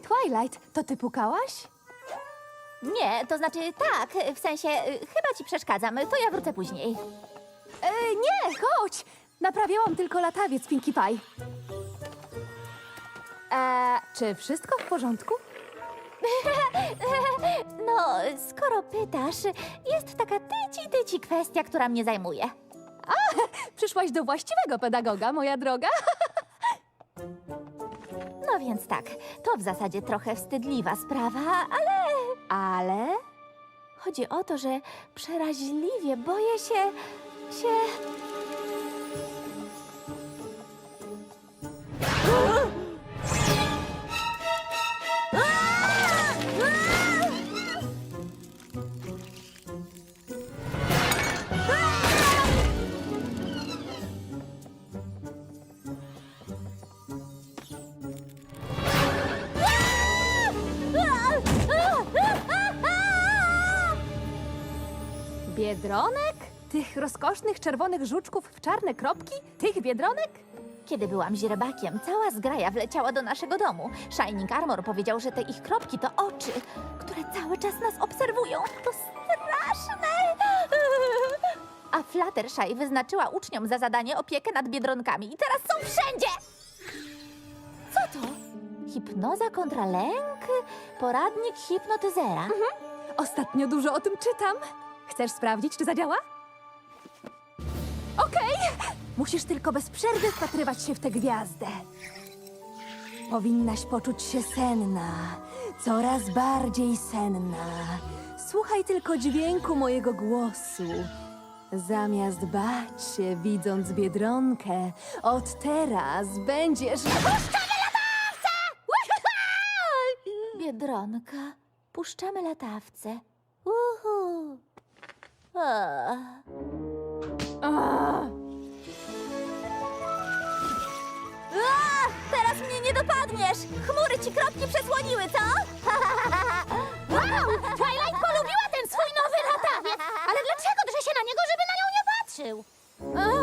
Twilight, to ty pukałaś? Nie, to znaczy tak, w sensie y, chyba ci przeszkadzam, to ja wrócę później. E, nie, chodź! Naprawiałam tylko latawiec Pinkie Pie. E, czy wszystko w porządku? No, skoro pytasz, jest taka tyci tyci kwestia, która mnie zajmuje. Przyszłaś do właściwego pedagoga, moja droga. No więc tak, to w zasadzie trochę wstydliwa sprawa, ale... Ale... Chodzi o to, że przeraźliwie boję się... się... Biedronek? Tych rozkosznych czerwonych żuczków w czarne kropki? Tych biedronek? Kiedy byłam źrebakiem, cała zgraja wleciała do naszego domu. Shining Armor powiedział, że te ich kropki to oczy, które cały czas nas obserwują. To straszne! A Fluttershy wyznaczyła uczniom za zadanie opiekę nad biedronkami i teraz są wszędzie! Co to? Hipnoza kontra lęk? Poradnik hipnotyzera. Ostatnio dużo o tym czytam. Chcesz sprawdzić, czy zadziała? Okej! Musisz tylko bez przerwy wpatrywać się w tę gwiazdę. Powinnaś poczuć się senna, coraz bardziej senna. Słuchaj tylko dźwięku mojego głosu. Zamiast bać się, widząc biedronkę, od teraz będziesz... Biedronka, puszczamy latawce. Ah. Teraz mnie nie dopadniesz! Chmury ci kropki przesłoniły, co? Wow! Twilight polubiła ten swój nowy latawiec! Ale dlaczego drze się na niego, żeby na nią nie patrzył? Ah!